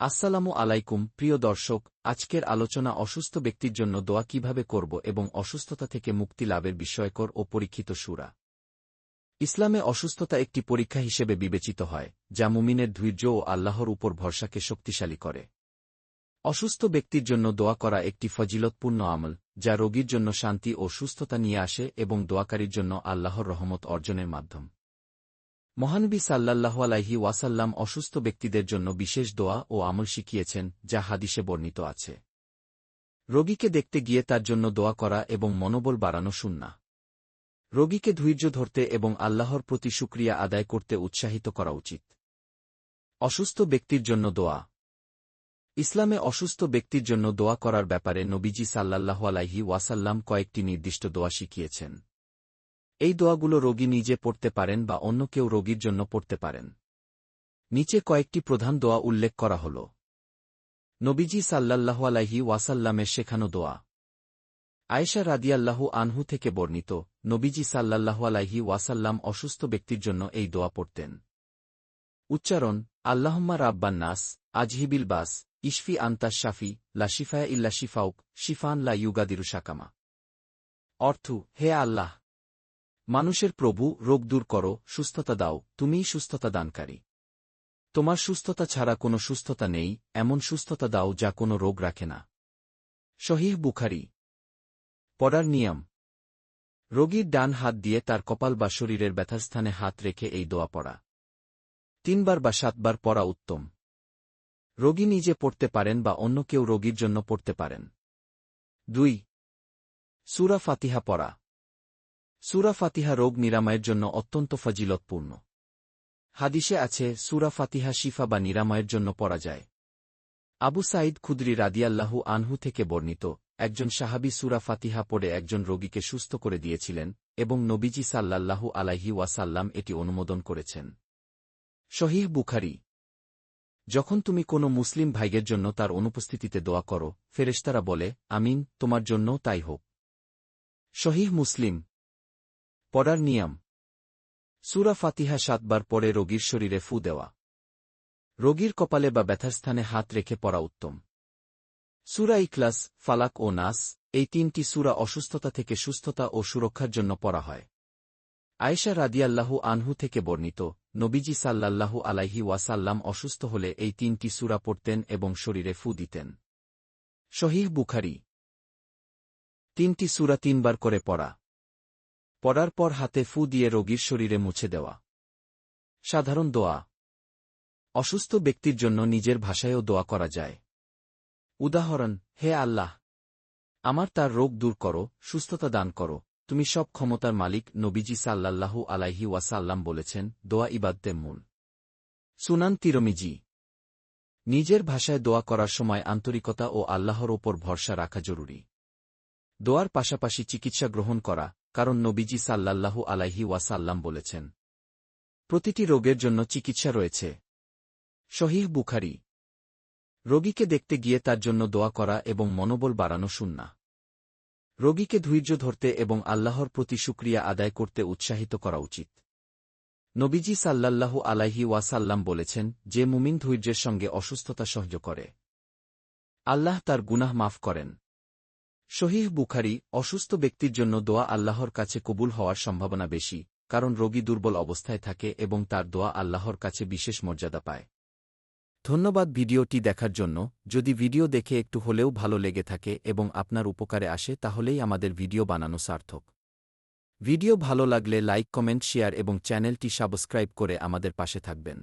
আসসালামু আলাইকুম, প্রিয় দর্শক, আজকের আলোচনা অসুস্থ ব্যক্তির জন্য দোয়া কীভাবে করব এবং অসুস্থতা থেকে মুক্তি লাভের বিষয়কর ও পরীক্ষিত সুরা। ইসলামে অসুস্থতা একটি পরীক্ষা হিসেবে বিবেচিত হয়, যা মুমিনের ধৈর্য ও আল্লাহর উপর ভরসাকে শক্তিশালী করে। অসুস্থ ব্যক্তির জন্য দোয়া করা একটি ফজিলতপূর্ণ আমল, যা রোগীর জন্য শান্তি ও সুস্থতা নিয়ে আসে এবং দোয়াকারীর জন্য আল্লাহর রহমত অর্জনের মাধ্যম। মহানবী সাল্লাল্লাহ আলাইহি ওয়াসাল্লাম অসুস্থ ব্যক্তিদের জন্য বিশেষ দোয়া ও আমল শিখিয়েছেন, যা হাদিসে বর্ণিত আছে। রোগীকে দেখতে গিয়ে তার জন্য দোয়া করা এবং মনোবল বাড়ানো শুননা রোগীকে ধৈর্য ধরতে এবং আল্লাহর প্রতি সুক্রিয়া আদায় করতে উৎসাহিত করা উচিত। অসুস্থ ব্যক্তির জন্য দোয়া। ইসলামে অসুস্থ ব্যক্তির জন্য দোয়া করার ব্যাপারে নবীজি সাল্লাল্লাহু আলাইহি ওয়াসাল্লাম কয়েকটি নির্দিষ্ট দোয়া শিখিয়েছেন। এই দোয়াগুলো রোগী নিজে পড়তে পারেন বা অন্য কেউ রোগীর জন্য পড়তে পারেন। নিচে কয়েকটি প্রধান দোয়া উল্লেখ করা হল। নবীজি সাল্লাল্লাহু আলাইহি ওয়াসাল্লামের শেখানো দোয়া। আয়েশা রাদিয়াল্লাহু আনহু থেকে বর্ণিত, নবীজি সাল্লাল্লাহু আলাইহি ওয়াসাল্লাম অসুস্থ ব্যক্তির জন্য এই দোয়া পড়তেন। উচ্চারণ, আল্লাহম্মা রাব্বান নাস, আজহিবিল বাস, ইশফি আন্তাস শাফি, লা শিফায়া ইল্লা শিফাউক, শিফান লা ইউগাদিরু সাকামা অর্থ, হে আল্লাহ মানুষের প্রভু, রোগ দূর করো, সুস্থতা দাও, তুমিই সুস্থতা দানকারী। তোমার সুস্থতা ছাড়া কোনো সুস্থতা নেই, এমন সুস্থতা দাও যা কোনো রোগ রাখে না। শহীহ বুখারি। পড়ার নিয়ম। রোগীর ডান হাত দিয়ে তার কপাল বা শরীরের ব্যথাস্থানে হাত রেখে এই দোয়া পড়া। তিনবার বা সাতবার পড়া উত্তম। রোগী নিজে পড়তে পারেন বা অন্য কেউ রোগীর জন্য পড়তে পারেন। দুই। সুরা ফাতিহা পড়া। সুরা ফাতিহা রোগ নিরাময়ের জন্য অত্যন্ত ফজিলতপূর্ণ। হাদিসে আছে, সুরা ফাতিহা শিফা বা নিরাময়ের জন্য পড়া যায়। আবু সাঈদ খুদরি রাদিয়াল্লাহু আনহু থেকে বর্ণিত, একজন সাহাবি সুরা ফাতিহা পড়ে একজন রোগীকে সুস্থ করে দিয়েছিলেন এবং নবীজি সাল্লাল্লাহু আলাইহি ওয়াসাল্লাম এটি অনুমোদন করেছেন। শহীহ বুখারি। যখন তুমি কোনো মুসলিম ভাইগের জন্য তার অনুপস্থিতিতে দোয়া করো, ফেরেশতারা বলে, আমিন, তোমার জন্যও তাই হোক। শহীহ মুসলিম। পড়ার নিয়ম। সুরা ফাতিহা সাতবার পরে রোগীর শরীরে ফু দেওয়া। রোগীর কপালে বা ব্যথার স্থানে হাত রেখে পড়া উত্তম। সুরা ইকলাস ফালাক ও নাস এই তিনটি সুরা অসুস্থতা থেকে সুস্থতা ও সুরক্ষার জন্য পড়া হয়। আয়েশা রাদিয়াল্লাহু আনহু থেকে বর্ণিত, নবীজি সাল্লাল্লাহু আলাইহি ওয়াসাল্লাম অসুস্থ হলে এই তিনটি সুরা পড়তেন এবং শরীরে ফু দিতেন। শহীহ বুখারি। তিনটি সুরা তিনবার করে পড়া। পড়ার পর হাতে ফু দিয়ে রোগীর শরীরে মুছে দেওয়া। সাধারণ দোয়া। অসুস্থ ব্যক্তির জন্য নিজের ভাষায়ও দোয়া করা যায়। উদাহরণ, হে আল্লাহ! আমার তার রোগ দূর করো, সুস্থতা দান করো। তুমি সব ক্ষমতার মালিক, নবীজি সাল্লাল্লাহু আলাইহি ওয়াসাল্লাম বলেছেন, দোয়া ইবাদ্দে মূল সুনান তিরমিজি। নিজের ভাষায় দোয়া করার সময় আন্তরিকতা ও আল্লাহর ওপর ভরসা রাখা জরুরি। দোয়ার পাশাপাশি চিকিৎসা গ্রহণ করা কারণ নবীজি সাল্লাল্লাহু আলাইহি ওয়াসাল্লাম বলেছেন। প্রতিটি রোগের জন্য চিকিৎসা রয়েছে। শহীহ বুখারি। রোগীকে দেখতে গিয়ে তার জন্য দোয়া করা এবং মনোবল বাড়ানো শুননা রোগীকে ধৈর্য ধরতে এবং আল্লাহর প্রতি সুক্রিয়া আদায় করতে উৎসাহিত করা উচিত। নবীজি সাল্লাল্লাহু আলাইহি ওয়াসাল্লাম বলেছেন যে মুমিন ধৈর্যের সঙ্গে অসুস্থতা সহ্য করে। আল্লাহ তার গুনাহ মাফ করেন। শহীহ বুখারি অসুস্থ ব্যক্তির জন্য দোয়া আল্লাহর কাছে কবুল হওয়ার সম্ভাবনা বেশি, কারণ রোগী দুর্বল অবস্থায় থাকে এবং তার দোয়া আল্লাহর কাছে বিশেষ মর্যাদা পায়। ধন্যবাদ ভিডিওটি দেখার জন্য। যদি ভিডিও দেখে একটু হলেও ভালো লেগে থাকে এবং আপনার উপকারে আসে, তাহলেই আমাদের ভিডিও বানানো সার্থক। ভিডিও ভালো লাগলে লাইক, কমেন্ট, শেয়ার এবং চ্যানেলটি সাবস্ক্রাইব করে আমাদের পাশে থাকবেন।